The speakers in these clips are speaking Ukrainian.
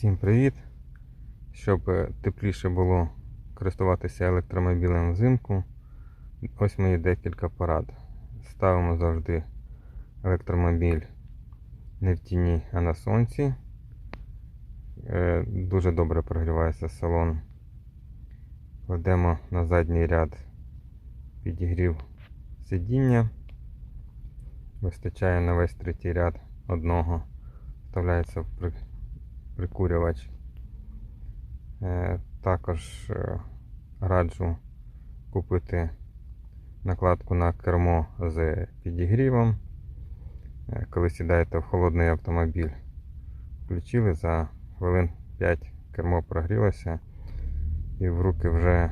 Всім привіт! Щоб е, тепліше було користуватися електромобілем взимку, ось мої декілька порад. Ставимо завжди електромобіль не в тіні, а на сонці. Е, Дуже добре прогрівається салон. Кладемо на задній ряд підігрів сидіння. Вистачає на весь третій ряд одного. Вставляється в прикурювач. Е, Також е, раджу купити накладку на кермо з підігрівом. Е, Коли сідаєте в холодний автомобіль, включили за хвилин 5 кермо прогрілося і в руки вже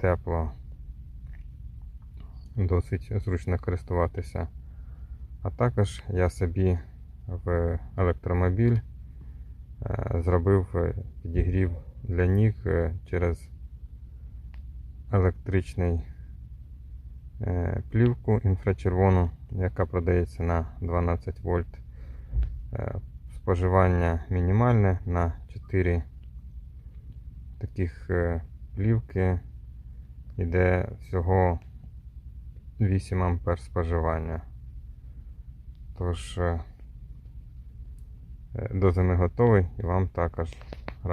тепло. Досить зручно користуватися. А також я собі в електромобіль зробив е, підігрів для ніг е, через електричний е, плівку інфрачервону, яка продається на 12 вольт. Е, Споживання мінімальне на 4 таких е, плівки йде всього 8 ампер споживання. Тож, е, е, до зими готовий і вам також.